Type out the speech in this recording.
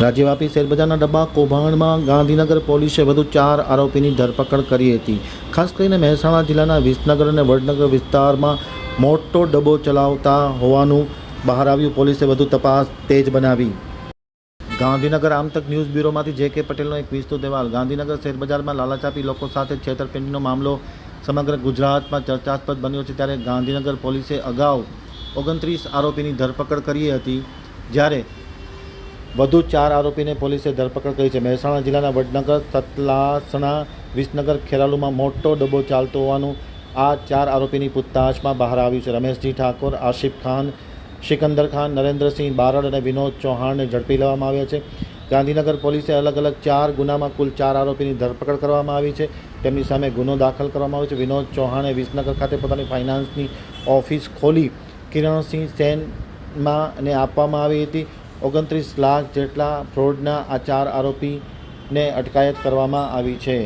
રાજ્યવ્યાપી શેરબજારના ડબ્બા કૌભાંડમાં ગાંધીનગર પોલીસે વધુ ચાર આરોપીની ધરપકડ કરી હતી. ખાસ કરીને મહેસાણા જિલ્લાના વિસનગર અને વડનગર વિસ્તારમાં મોટો ડબ્બો ચલાવતા હોવાનું બહાર આવ્યું. પોલીસે વધુ તપાસ તેજ બનાવી. ગાંધીનગર આમતક ન્યૂઝ બ્યુરોમાંથી જે કે પટેલનો એક વિસ્તૃત અહેવાલ. ગાંધીનગર શેરબજારમાં લાલાચાપી લોકો સાથે છેતરપિંડીનો મામલો સમગ્ર ગુજરાતમાં ચર્ચાસ્પદ બન્યો છે. ત્યારે ગાંધીનગર પોલીસે અગાઉ ઓગણત્રીસ આરોપીની ધરપકડ કરી હતી. જ્યારે વધુ ચાર આરોપીને પોલીસે ધરપકડ કરી છે. મહેસાણા જિલ્લાના વડનગર સતલાસણા વિસનગર ખેરાલુમાં મોટો ડબ્બો ચાલતો હોવાનું આ ચાર આરોપીની પૂછતાછમાં બહાર આવ્યું છે. રમેશજી ઠાકોર, આશિફ ખાન, સિકંદર ખાન, નરેન્દ્રસિંહ બારડ અને વિનોદ ચૌહાણને ઝડપી લેવામાં આવ્યા છે. ગાંધીનગર પોલીસે અલગ અલગ ચાર ગુનામાં કુલ ચાર આરોપીની ધરપકડ કરવામાં આવી છે. તેમની સામે ગુનો દાખલ કરવામાં આવ્યો છે. વિનોદ ચૌહાણે વિસનગર ખાતે પોતાની ફાઇનાન્સની ઓફિસ ખોલી. કિરણસિંહ સેનમાં અને આપવામાં આવી હતી. ઓગણત્રીસ લાખ જેટલા ફ્રોડના આ ચાર આરોપીને અટકાયત કરવામાં આવી છે.